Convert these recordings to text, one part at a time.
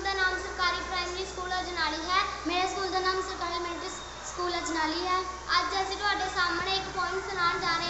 School ਦਾ ਨਾਮ ਸਰਕਾਰੀ primary school ਅਜਨਾਲੀ ਹੈ। ਮੇਰੇ ਸਕੂਲ ਦਾ ਨਾਮ ਸਰਕਾਰੀ ਮਿਡਲ ਸਕੂਲ ਅਜਨਾਲੀ ਹੈ। ਅੱਜ ਅਸੀਂ ਤੁਹਾਡੇ ਸਾਹਮਣੇ ਇੱਕ ਪੋਇਮ ਸੁਣਾਉਣ ਜਾ ਰਹੇ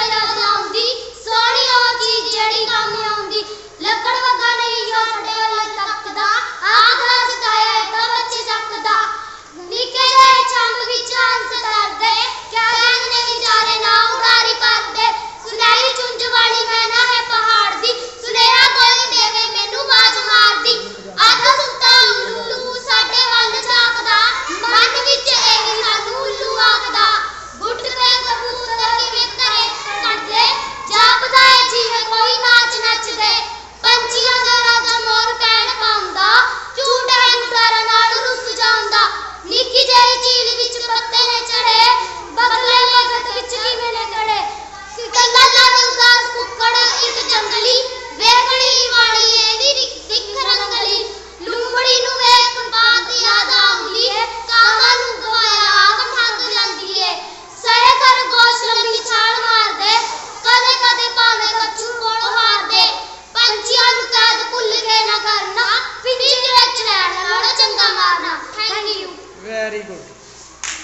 Facebook.